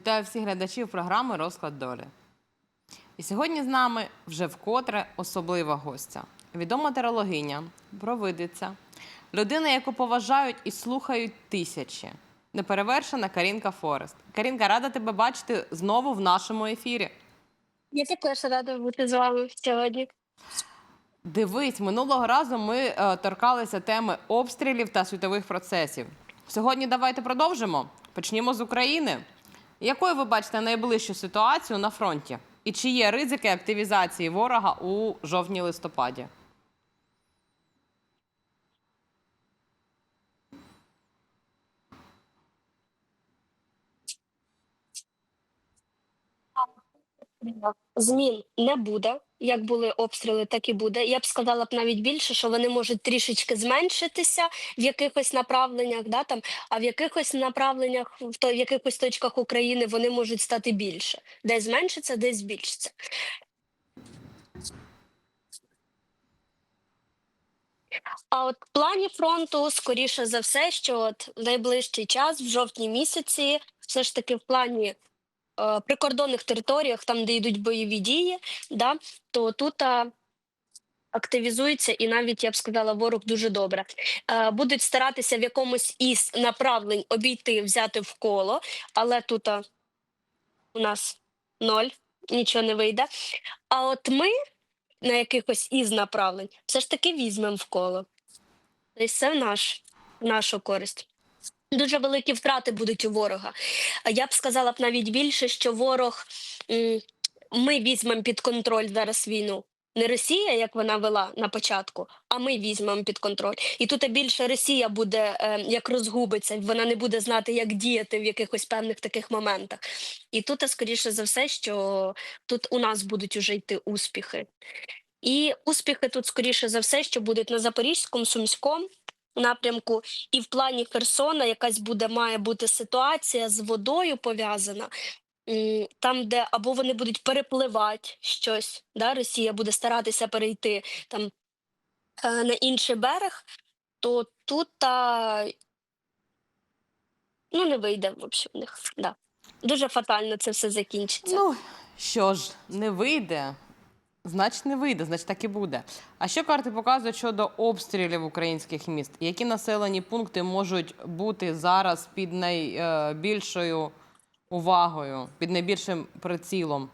Вітаю всіх глядачів програми Розклад долі. І сьогодні з нами вже вкотре особлива гостя. Відома терологиня, провидиця, людина, яку поважають і слухають тисячі. Неперевершена Карінка Форест. Карінка, рада тебе бачити знову в нашому ефірі. Я також рада бути з вами сьогодні. Дивись, минулого разу ми е, торкалися теми обстрілів та світових процесів. Сьогодні давайте продовжимо. Почнімо з України. Якою ви бачите найближчу ситуацію на фронті? І чи є ризики активізації ворога у жовтні-листопаді? Змін не буде. Як були обстріли, так і буде. Я б сказала б навіть більше, що вони можуть трішечки зменшитися в якихось направленнях, да, там, а в якихось направленнях, в, то, в якихось точках України вони можуть стати більше. Десь зменшиться, десь збільшиться. А от в плані фронту, скоріше за все, що от в найближчий час, в жовтні місяці, все ж таки в плані прикордонних територіях, там, де йдуть бойові дії, да, то тут активізується і навіть я б сказала, ворог дуже добре. Е, будуть старатися в якомусь із направлень обійти, взяти в коло, але тут у нас ноль, нічого не вийде. А от ми на якихось із направлень все ж таки візьмемо в коло. Тобто це в наш, в нашу користь. Дуже великі втрати будуть у ворога. Я б сказала б навіть більше, що ворог ми візьмемо під контроль зараз війну. Не Росія, як вона вела на початку, а ми візьмемо під контроль. І тут більше Росія буде е, як розгубиться, вона не буде знати, як діяти в якихось певних таких моментах. І тут, скоріше за все, що тут у нас будуть уже йти успіхи. І успіхи тут, скоріше за все, що будуть на Запорізькому, Сумському напрямку, і в плані Херсона якась буде має бути ситуація з водою пов'язана. Там, де або вони будуть перепливати щось, да, Росія буде старатися перейти там е, на інший берег, то тут та, ну, не вийде, в общем, в них. Да. Дуже фатально це все закінчиться. Ну що ж, не вийде. Значить, не вийде, значить так і буде. А що карти показують щодо обстрілів українських міст? Які населені пункти можуть бути зараз під найбільшою увагою, під найбільшим прицілом?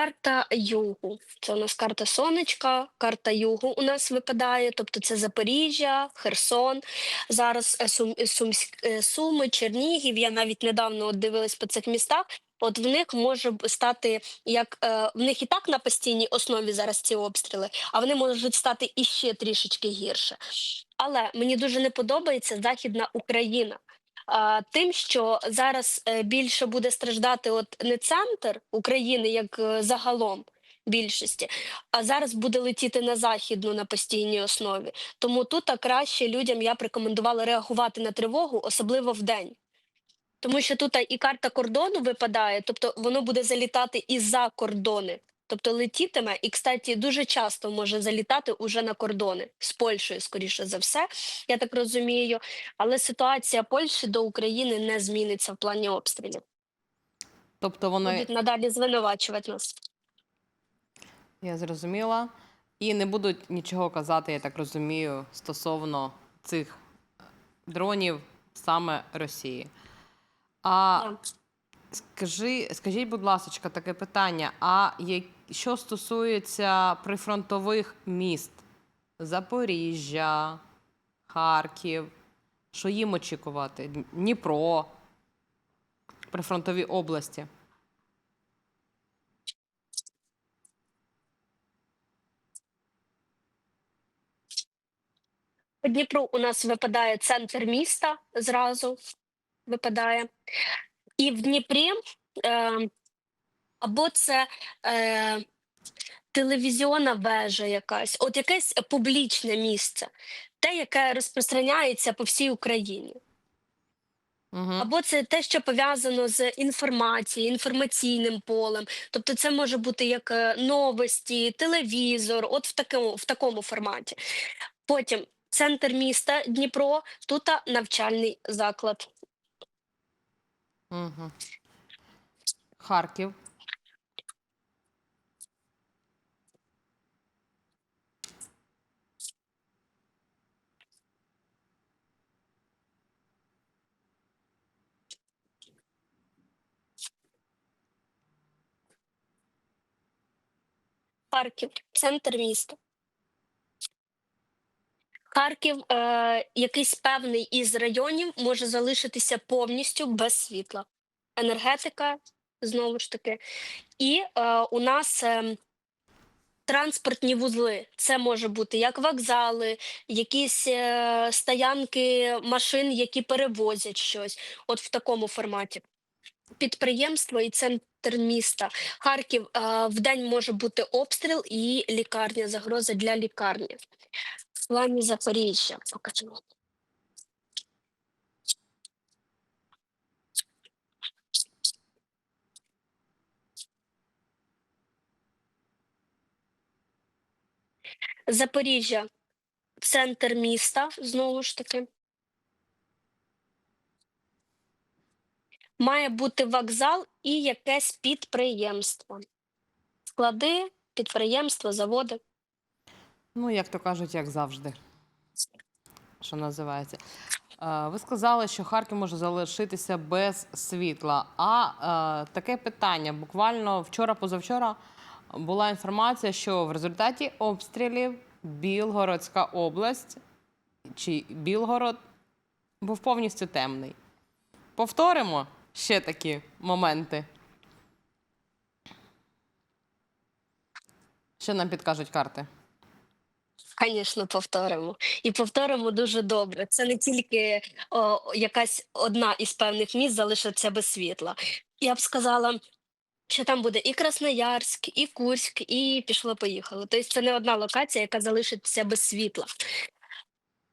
Карта югу. Це у нас карта сонечка, карта югу у нас випадає, тобто це Запоріжжя, Херсон. Зараз е, Сум, е, Сумськ- е, Суми, Чернігів. Я навіть недавно дивилась по цих містах. От в них може стати як е, в них і так на постійній основі зараз ці обстріли, а вони можуть стати іще трішечки гірше. Але мені дуже не подобається Західна Україна. Тим, що зараз е, більше буде страждати от не центр України, як е, загалом більшості, а зараз буде летіти на західну на постійній основі. Тому тут краще людям я б рекомендувала реагувати на тривогу, особливо вдень. Тому що тут і карта кордону випадає, тобто воно буде залітати і за кордони. Тобто летітиме, і, кстати, дуже часто може залітати уже на кордони з Польщею, скоріше за все, я так розумію. Але ситуація Польщі до України не зміниться в плані обстрілів. Тобто воно Будуть надалі звинувачувати нас. я зрозуміла. І не будуть нічого казати, я так розумію, стосовно цих дронів саме Росії. А. Скажи, скажіть, будь ласка, таке питання: а як, що стосується прифронтових міст Запоріжжя, Харків, що їм очікувати? Дніпро, прифронтові області? По Дніпру у нас випадає центр міста зразу випадає. І в Дніпрі е, або це е, телевізіонна вежа якась, от якесь публічне місце, те, яке розпространяється по всій Україні. Угу. Або це те, що пов'язано з інформацією, інформаційним полем. Тобто, це може бути як е, новості, телевізор, от в такому, в такому форматі. Потім центр міста Дніпро, тут навчальний заклад. Угу. Харків. Харків, центр міста. Харків, е, якийсь певний із районів може залишитися повністю без світла. Енергетика, знову ж таки. І е, у нас е, транспортні вузли. Це може бути як вокзали, якісь е, стоянки машин, які перевозять щось. От в такому форматі. Підприємство і центр міста. Харків е, в день може бути обстріл і лікарня, загроза для лікарні. Плані Запоріжжя покажу. Запоріжжя, центр міста, знову ж таки. Має бути вокзал і якесь підприємство. Склади, підприємства, заводи. Ну, як то кажуть, як завжди. Що називається. Е, Ви сказали, що Харків може залишитися без світла. А е, таке питання: буквально вчора-позавчора була інформація, що в результаті обстрілів Білгородська область чи Білгород був повністю темний. Повторимо ще такі моменти. Що нам підкажуть карти? Звісно, повторимо. І повторимо дуже добре. Це не тільки о, якась одна із певних міст залишиться без світла. Я б сказала, що там буде і Красноярськ, і Курськ, і пішло-поїхало. Тобто це не одна локація, яка залишиться без світла.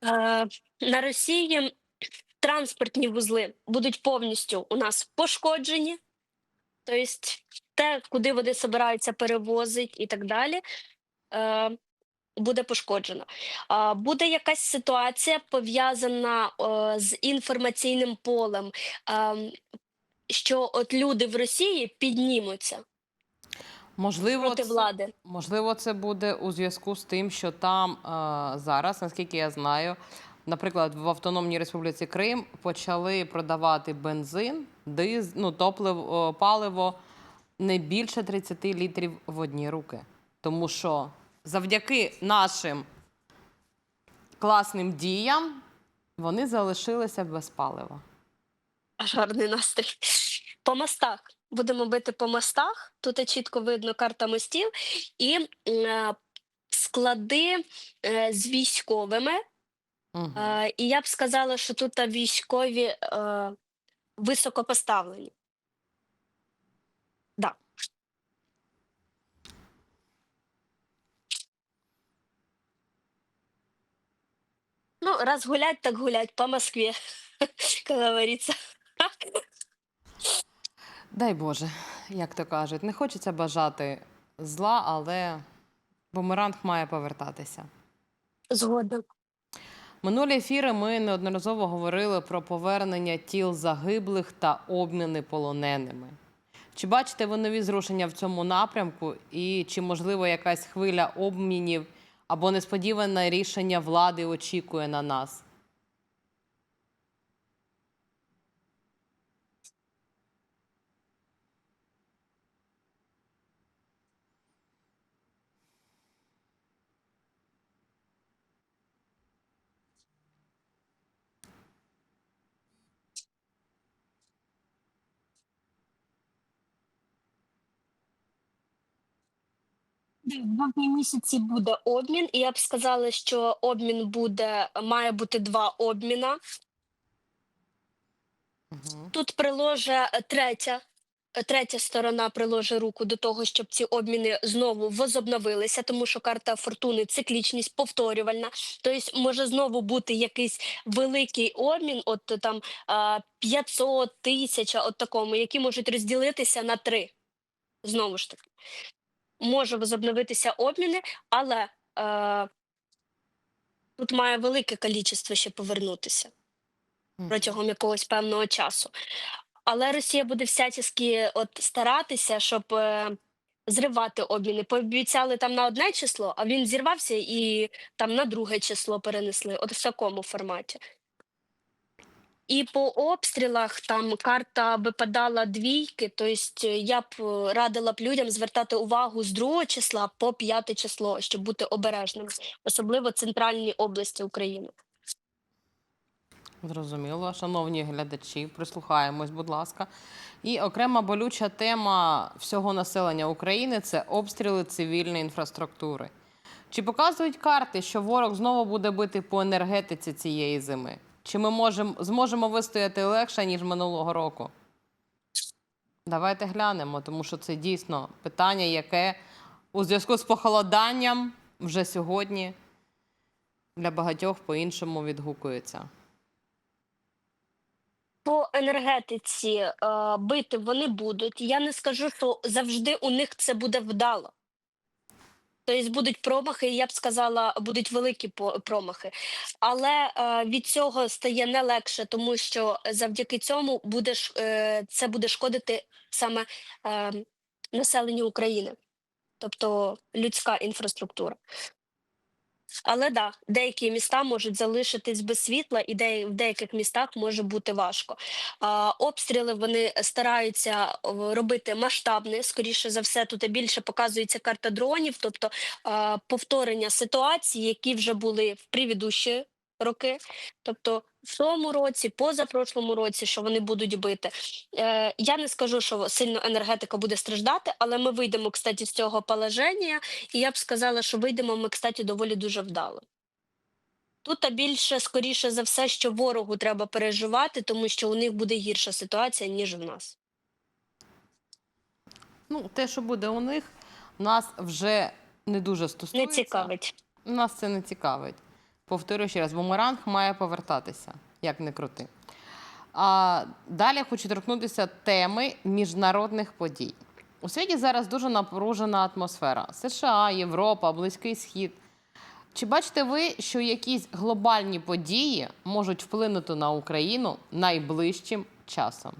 Е, на Росії транспортні вузли будуть повністю у нас пошкоджені. Тобто те, куди вони збираються перевозити і так далі. Е, буде пошкоджено. Буде якась ситуація пов'язана з інформаційним полем, ем, що от люди в Росії піднімуться Можливо, проти це- влади. Можливо, це буде у зв'язку з тим, що там е, зараз, наскільки я знаю, наприклад, в Автономній Республіці Крим почали продавати бензин, диз, ну, топливо, паливо не більше 30 літрів в одні руки. Тому що завдяки нашим класним діям вони залишилися без палива. Гарний настрій. По мостах. Будемо бити по мостах. Тут чітко видно карта мостів і е, склади е, з військовими. Угу. Е, і я б сказала, що тут військові е, високо поставлені. Да. Ну, раз гулять, так гулять по Москве, как говорится. Дай Боже, як то кажуть, не хочеться бажати зла, але бумеранг має повертатися. Згодом. Минулі ефіри ми неодноразово говорили про повернення тіл загиблих та обміни полоненими. Чи бачите ви нові зрушення в цьому напрямку, і чи можливо якась хвиля обмінів або несподіване рішення влади очікує на нас? В жовтні місяці буде обмін, і я б сказала, що обмін буде, має бути два обміна. Угу. Тут приложа третя е, третя сторона приложить руку до того, щоб ці обміни знову возобновилися, тому що карта фортуни циклічність повторювальна. Тобто може знову бути якийсь великий обмін, от е, там 500, тисяча, от такому, які можуть розділитися на три. Знову ж таки, може возобновитися обміни, але е, тут має велике кількість ще повернутися протягом якогось певного часу. Але Росія буде всячески от старатися, щоб е, зривати обміни. Пообіцяли там на одне число, а він зірвався і там на друге число перенесли. От в такому форматі. І по обстрілах там карта випадала двійки. Тобто я б е, радила б людям звертати увагу з другого числа по п'яте число, щоб бути обережними, особливо центральній області України. Зрозуміло, шановні глядачі, прислухаємось, будь ласка. І окрема болюча тема всього населення України це обстріли цивільної інфраструктури. Чи показують карти, що ворог знову буде бити по енергетиці цієї зими? Чи ми можемо зможемо вистояти легше ніж минулого року? Давайте глянемо, тому що це дійсно питання, яке у зв'язку з похолоданням вже сьогодні для багатьох по-іншому відгукується. По енергетиці е, бити вони будуть. Я не скажу, що завжди у них це буде вдало. Тобто будуть промахи, я б сказала, будуть великі промахи. Але е, від цього стає не легше, тому що завдяки цьому буде, е, це буде шкодити саме е, населенню України, тобто людська інфраструктура. Але да, деякі міста можуть залишитись без світла, і де, в деяких містах може бути важко. А, обстріли вони стараються робити масштабне. Скоріше за все, тут більше показується карта дронів, тобто а, повторення ситуації, які вже були в привідущі роки. Тобто в тому році, позапрошлому році, що вони будуть бити. Е, я не скажу, що сильно енергетика буде страждати, але ми вийдемо, кстати, з цього положення. І я б сказала, що вийдемо ми, кстати, доволі дуже вдало. Тут а більше, скоріше за все, що ворогу треба переживати, тому що у них буде гірша ситуація, ніж в нас. Ну, те, що буде у них, нас вже не дуже стосується. Не цікавить. Нас це не цікавить. Повторюю ще раз, бумеранг має повертатися, як не крути. А далі хочу торкнутися теми міжнародних подій. У світі зараз дуже напружена атмосфера. США, Європа, Близький Схід. Чи бачите ви, що якісь глобальні події можуть вплинути на Україну найближчим часом?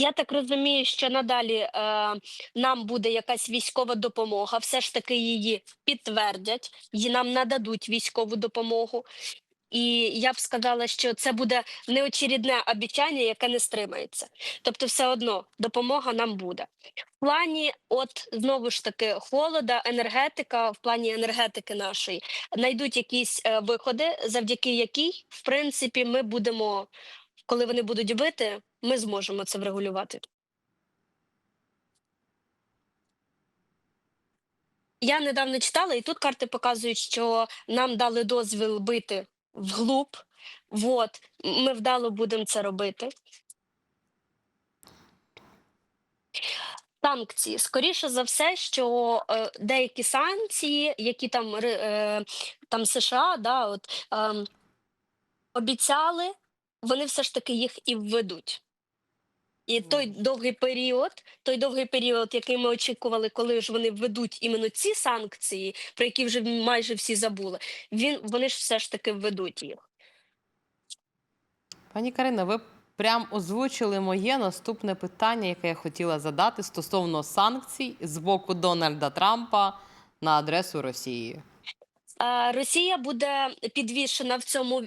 Я так розумію, що надалі е, нам буде якась військова допомога. Все ж таки її підтвердять, і нам нададуть військову допомогу. І я б сказала, що це буде неочередне обіцяння, яке не стримається. Тобто, все одно допомога нам буде. В плані, от знову ж таки, холода, енергетика, в плані енергетики нашої, знайдуть якісь е, виходи, завдяки якій, в принципі, ми будемо, коли вони будуть бити, ми зможемо це врегулювати. Я недавно читала, і тут карти показують, що нам дали дозвіл бити вглуб. Вот, ми вдало будемо це робити. Санкції. Скоріше за все, що е, деякі санкції, які там, е, там США, да, от, ем, обіцяли, вони все ж таки їх і введуть. І той довгий період, той довгий період, який ми очікували, коли ж вони введуть іменно ці санкції, про які вже майже всі забули, він вони ж все ж таки введуть їх. Пані Карина, ви прям озвучили моє наступне питання, яке я хотіла задати стосовно санкцій з боку Дональда Трампа на адресу Росії. Е, Росія буде підвішена в цьому.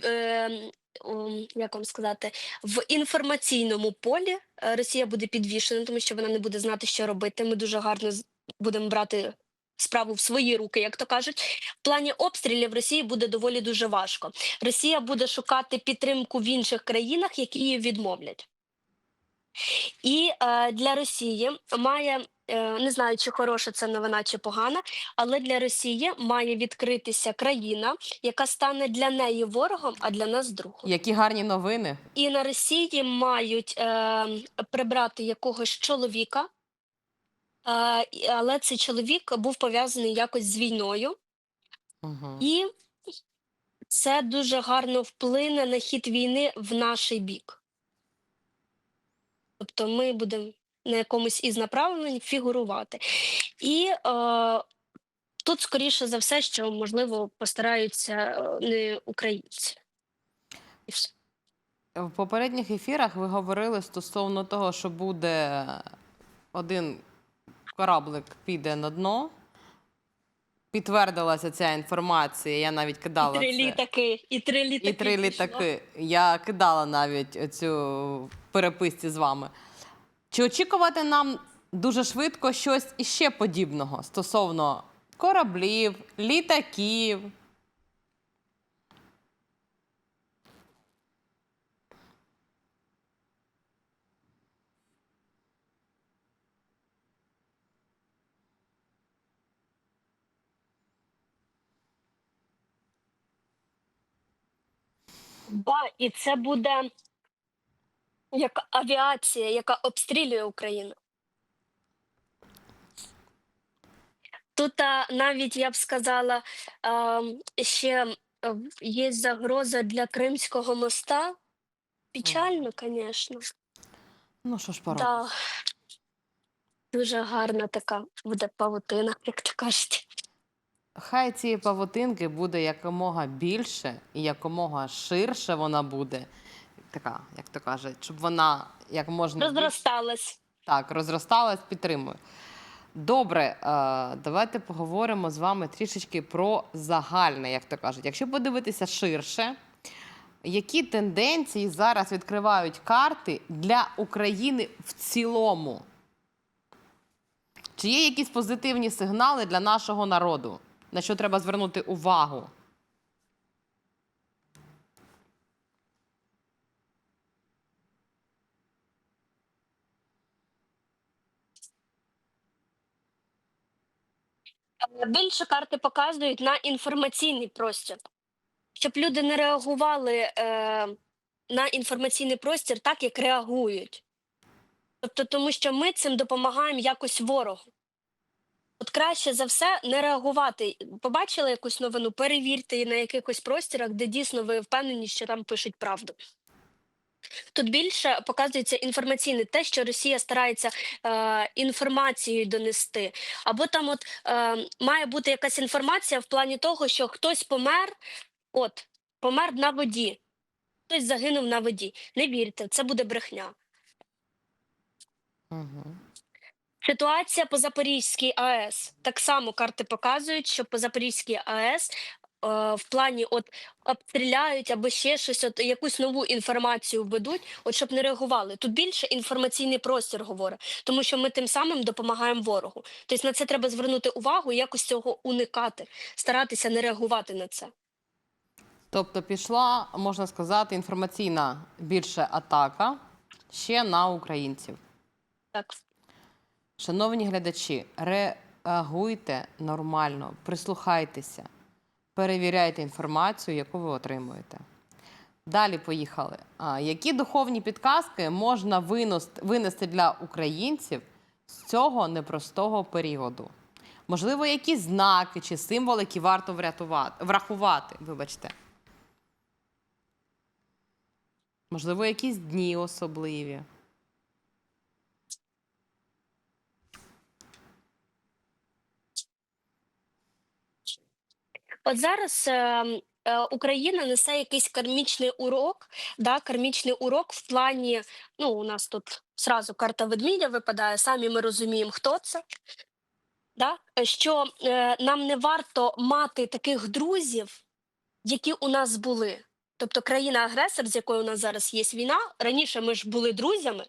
Як вам сказати, в інформаційному полі е, Росія буде підвішена, тому що вона не буде знати, що робити. Ми дуже гарно будемо брати справу в свої руки, як то кажуть. В плані обстрілів Росії буде доволі дуже важко. Росія буде шукати підтримку в інших країнах, які її відмовлять. І е, для Росії має не знаю, чи хороша це новина, чи погана, але для Росії має відкритися країна, яка стане для неї ворогом, а для нас другом. Які гарні новини. І на Росії мають е, прибрати якогось чоловіка, е, але цей чоловік був пов'язаний якось з війною, Угу. і це дуже гарно вплине на хід війни в наш бік. Тобто ми будемо на якомусь із направлень фігурувати. І е, тут, скоріше за все, що можливо постараються е, не українці. І все. В попередніх ефірах ви говорили стосовно того, що буде один кораблик піде на дно. Підтвердилася ця інформація. Я навіть кидала І три це. літаки, і три літаки. І три пішло. літаки. Я кидала навіть цю переписці з вами. Чи очікувати нам дуже швидко щось іще подібного стосовно кораблів, літаків? Да, і це буде як авіація, яка обстрілює Україну. Тут а, навіть я б сказала, а, ще є загроза для Кримського моста. Печально, звісно. Ну що ж поробиш? Да. Дуже гарна така буде павутина, як то кажуть. Хай цієї павутинки буде якомога більше і якомога ширше вона буде. Така, як то кажуть, щоб вона як можна більше- Розросталась. Так, розросталась, підтримую. Добре, е, давайте поговоримо з вами трішечки про загальне, як то кажуть. Якщо подивитися ширше, які тенденції зараз відкривають карти для України в цілому? Чи є якісь позитивні сигнали для нашого народу, на що треба звернути увагу? Більше карти показують на інформаційний простір, щоб люди не реагували е, на інформаційний простір так, як реагують. Тобто, тому що ми цим допомагаємо якось ворогу. От краще за все не реагувати. Побачили якусь новину, перевірте її на якихось простірах, де дійсно ви впевнені, що там пишуть правду. Тут більше показується інформаційне те, що Росія старається е, інформацією донести. Або там, от е, має бути якась інформація в плані того, що хтось помер, от помер на воді, хтось загинув на воді. Не вірте, це буде брехня. Угу. Ситуація по Запорізькій АЕС. Так само карти показують, що по Запорізькій АЕС в плані от обстріляють або ще щось, от якусь нову інформацію введуть, от щоб не реагували. Тут більше інформаційний простір говорить, тому що ми тим самим допомагаємо ворогу. Тобто на це треба звернути увагу якось цього уникати, старатися не реагувати на це. Тобто пішла, можна сказати, інформаційна більше атака ще на українців. Так. Шановні глядачі, реагуйте нормально, прислухайтеся, перевіряйте інформацію, яку ви отримуєте. Далі поїхали. А, які духовні підказки можна винести для українців з цього непростого періоду? Можливо, якісь знаки чи символи, які варто врятувати, врахувати, вибачте. Можливо, якісь дні особливі. От зараз е, е, Україна несе якийсь кармічний урок, да, кармічний урок в плані, ну, у нас тут зразу карта ведмідя випадає, самі ми розуміємо, хто це. Да? е, Що е, нам не варто мати таких друзів, які у нас були. Тобто країна-агресор, з якою у нас зараз є війна, раніше ми ж були друзями.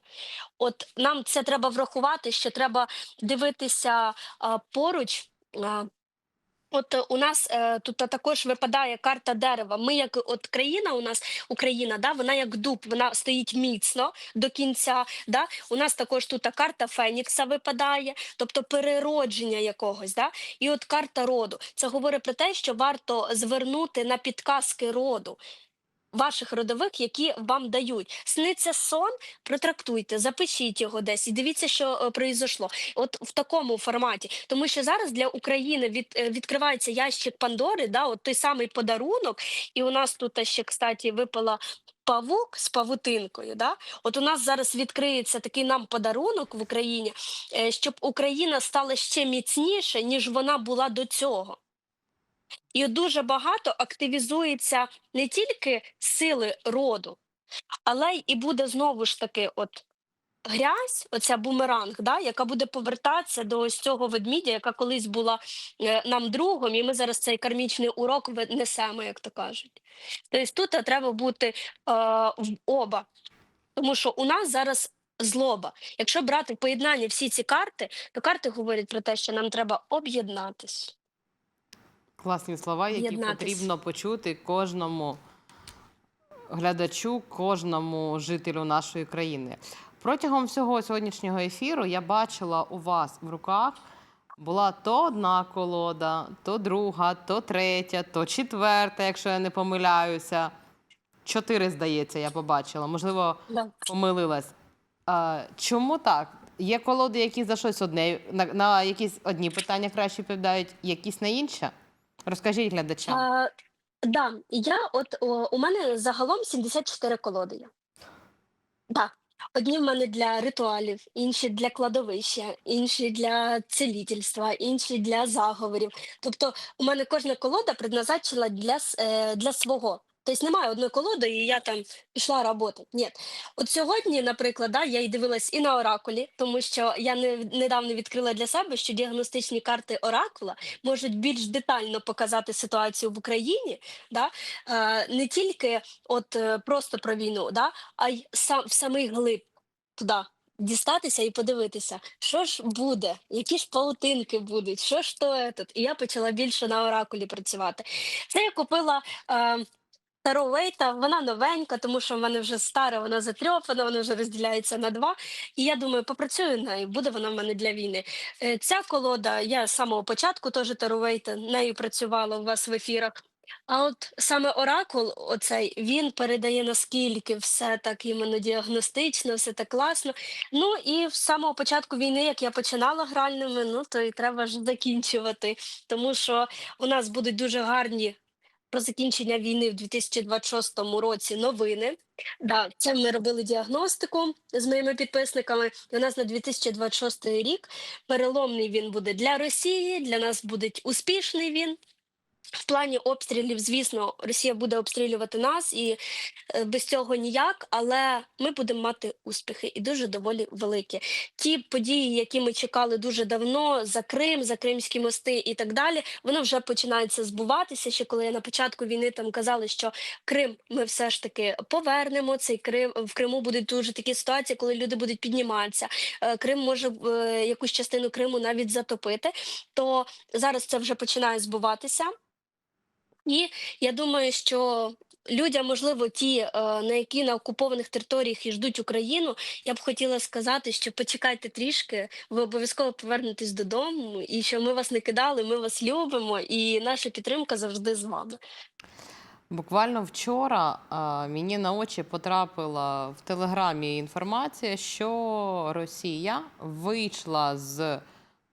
От нам це треба врахувати, що треба дивитися а, поруч. А, От е, у нас е, тут також випадає карта дерева. Ми, як от країна, у нас Україна, да, вона як дуб, вона стоїть міцно до кінця. Да? У нас також тут карта Фенікса випадає, тобто переродження якогось. Да? І от карта роду. Це говорить про те, що варто звернути на підказки роду. Ваших родових, які вам дають. Сниться сон, протрактуйте, запишіть його десь і дивіться, що е, произошло. От в такому форматі. Тому що зараз для України від, е, відкривається ящик Пандори, да, от той самий подарунок. І у нас тут ще, кстати, випала павук з павутинкою. Да? От у нас зараз відкриється такий нам подарунок в Україні, е, щоб Україна стала ще міцніше, ніж вона була до цього. І дуже багато активізується не тільки сили роду, але і буде знову ж таки, от грязь, оця бумеранг, да, яка буде повертатися до ось цього ведмідя, яка колись була е, нам другом, і ми зараз цей кармічний урок несемо, як то кажуть. Тобто тут е, треба бути е, в оба, тому що у нас зараз злоба. Якщо брати поєднання всі ці карти, то карти говорять про те, що нам треба об'єднатись. Класні слова, які Єднатись. потрібно почути кожному глядачу, кожному жителю нашої країни. Протягом всього сьогоднішнього ефіру я бачила у вас в руках була то одна колода, то друга, то третя, то четверта, якщо я не помиляюся. Чотири, здається, я побачила. Можливо, Да. помилилась. А, чому так? Є колоди, які за щось одне, на, на якісь одні питання краще відповідають, якісь на інші? Розкажіть глядачам. А, да, я от о, у мене загалом 74 колоди є. Да. Одні в мене для ритуалів, інші для кладовища, інші для цілітельства, інші для заговорів. Тобто, у мене кожна колода предназначена для, е, для свого. Тобто немає одної колоди, і я там пішла роботи. Ні. От сьогодні, наприклад, да, я й дивилась і на оракулі, тому що я не, недавно відкрила для себе, що діагностичні карти оракула можуть більш детально показати ситуацію в Україні, да? е, не тільки от е, просто про війну, да? а й сам в самий глиб туди. Дістатися і подивитися, що ж буде, які ж паутинки будуть, що ж то этот. І я почала більше на оракулі працювати. Це я купила е, Таро вона новенька, тому що в мене вже стара, вона затрьофана, вона вже розділяється на два. І я думаю, попрацюю нею, буде вона в мене для війни. Е, Ця колода, я з самого початку теж Таро нею працювала у вас в ефірах. А от саме оракул, оцей він передає наскільки все так іменно діагностично, все так класно. Ну і з самого початку війни, як я починала гральними, ну то і треба ж закінчувати, тому що у нас будуть дуже гарні про закінчення війни в 2026 році новини. Да, це ми робили діагностику з моїми підписниками. І у нас на 2026 рік переломний він буде для Росії. Для нас буде успішний він. В плані обстрілів, звісно, Росія буде обстрілювати нас, і е, без цього ніяк, але ми будемо мати успіхи і дуже доволі великі. Ті події, які ми чекали дуже давно, за Крим, за Кримські мости і так далі, воно вже починається збуватися. Ще коли я на початку війни там казали, що Крим ми все ж таки повернемо. Цей Крим в Криму будуть дуже такі ситуації, коли люди будуть підніматися. Е, Крим може е, якусь частину Криму навіть затопити. То зараз це вже починає збуватися. І я думаю, що людям, можливо, ті, е, на які на окупованих територіях і ждуть Україну, я б хотіла сказати, що почекайте трішки, ви обов'язково повернетесь додому, і що ми вас не кидали, ми вас любимо, і наша підтримка завжди з вами. Буквально вчора а, мені на очі потрапила в телеграмі інформація, що Росія вийшла з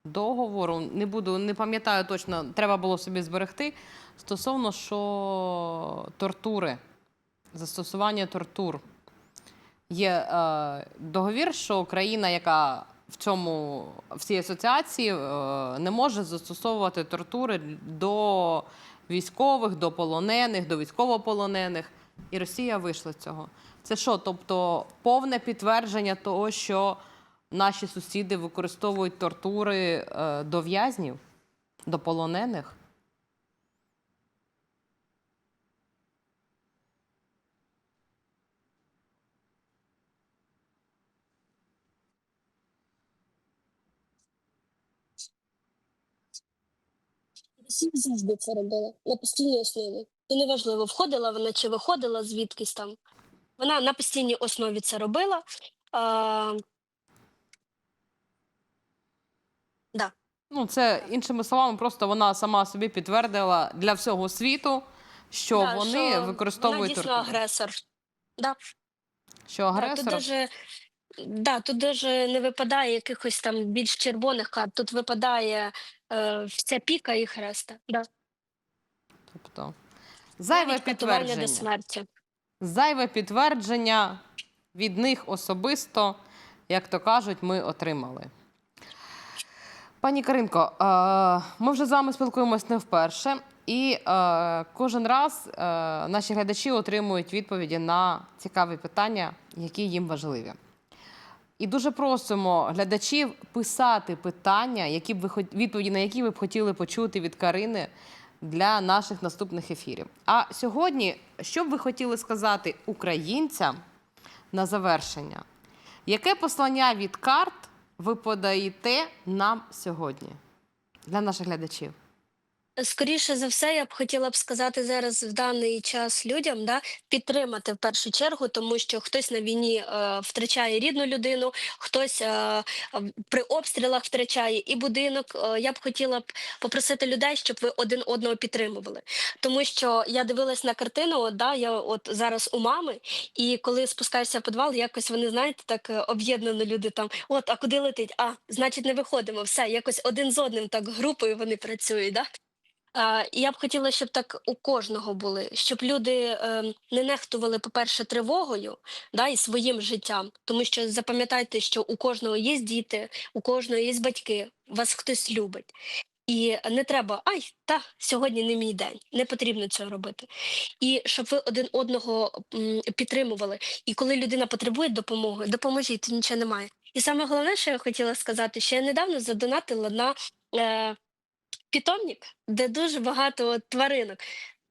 договору. Не буду, не пам'ятаю точно, треба було собі зберегти. Стосовно що тортури, застосування тортур. Є е, договір, що країна, яка в цьому в цій асоціації е, не може застосовувати тортури до військових, до полонених, до військовополонених. І Росія вийшла з цього. Це що? Тобто повне підтвердження того, що наші сусіди використовують тортури е, до в'язнів, до полонених. Всі завжди це робила на постійній основі. І неважливо, входила вона чи виходила звідкись там. Вона на постійній основі це робила. А, Ну, це іншими словами, просто вона сама собі підтвердила для всього світу, що да, вони що використовують Вона дійсно агресор. Да, Що да, агресор тут даже, да, тут даже не випадає якихось там більш червоних карт, тут випадає е, вся піка і хреста. Да. тобто зайве Навіть катування до підтвердження. смерті. Зайве підтвердження від них особисто, як то кажуть, ми отримали. Пані Каринко, е, ми вже з вами спілкуємось не вперше, і е, кожен раз е, наші глядачі отримують відповіді на цікаві питання, які їм важливі. І дуже просимо глядачів писати питання, які б ви відповіді на які ви б хотіли почути від Карини для наших наступних ефірів. А сьогодні, що б ви хотіли сказати українцям на завершення? Яке послання від карт ви подаєте нам сьогодні для наших глядачів? Скоріше за все, я б хотіла б сказати зараз в даний час людям да, підтримати в першу чергу, тому що хтось на війні е, втрачає рідну людину, хтось е, при обстрілах втрачає і будинок. Е, я б хотіла б попросити людей, щоб ви один одного підтримували. Тому що я дивилась на картину, от, да, я от зараз у мами, і коли спускаєшся в підвал, якось вони, знаєте, так е, об'єднано люди там: от, а куди летить? А, значить, не виходимо. Все, якось один з одним так групою вони працюють. Да? Я б хотіла, щоб так у кожного були, щоб люди ем, не нехтували, по-перше, тривогою да, і своїм життям. Тому що запам'ятайте, що у кожного є діти, у кожного є батьки, вас хтось любить. І не треба, ай, та сьогодні не мій день, не потрібно цього робити. І щоб ви один одного підтримували. І коли людина потребує допомоги, допоможіть, нічого немає. І саме головне, що я хотіла сказати, що я недавно задонатила на е, питомник, де дуже багато от тваринок.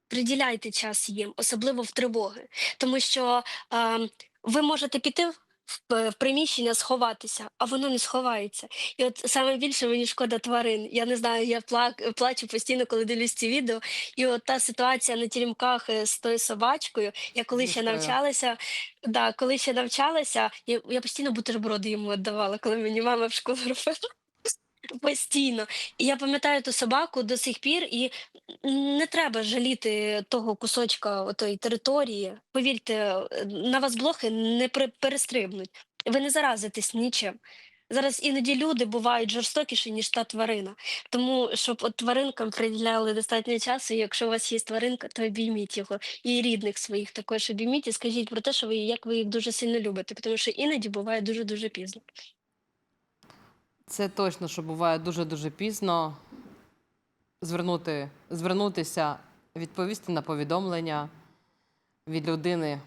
Приділяйте час їм, особливо в тривоги, тому що е, ви можете піти в, приміщення сховатися, а воно не сховається. І от саме більше мені шкода тварин. Я не знаю, я пла- плачу постійно, коли дивлюсь ці відео. І от та ситуація на тюрімках е, з тою собачкою. Я коли ще навчалася, да, коли ще навчалася, я, я постійно бутерброди йому віддавала, коли мені мама в школу робила. Постійно. І я пам'ятаю ту собаку до сих пір, і не треба жаліти того кусочка отої території. Повірте, на вас блохи не пере- перестрибнуть. Ви не заразитесь нічим. Зараз іноді люди бувають жорстокіші, ніж та тварина. Тому щоб от тваринкам приділяли достатньо часу, і якщо у вас є тваринка, то обійміть його. І рідних своїх також обійміть і скажіть про те, що ви як ви їх дуже сильно любите, тому що іноді буває дуже дуже пізно. Це точно, що буває дуже-дуже пізно звернути, звернутися, відповісти на повідомлення від людини.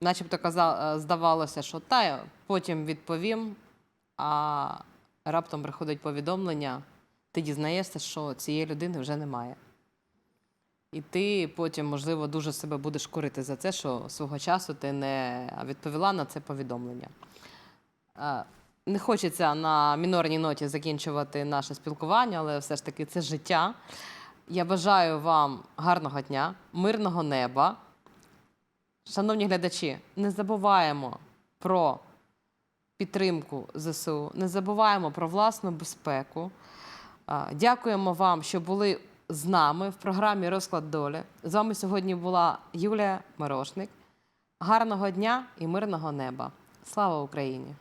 Начебто каза, е, здавалося, що та я потім відповім, а раптом приходить повідомлення, ти дізнаєшся, що цієї людини вже немає. І ти потім, можливо, дуже себе будеш корити за це, що свого часу ти не відповіла на це повідомлення. Не хочеться на мінорній ноті закінчувати наше спілкування, але все ж таки це життя. Я бажаю вам гарного дня, мирного неба. Шановні глядачі, не забуваємо про підтримку ЗСУ, не забуваємо про власну безпеку. Дякуємо вам, що були з нами в програмі Розклад долі. З вами сьогодні була Юлія Мирошник. Гарного дня і мирного неба. Слава Україні!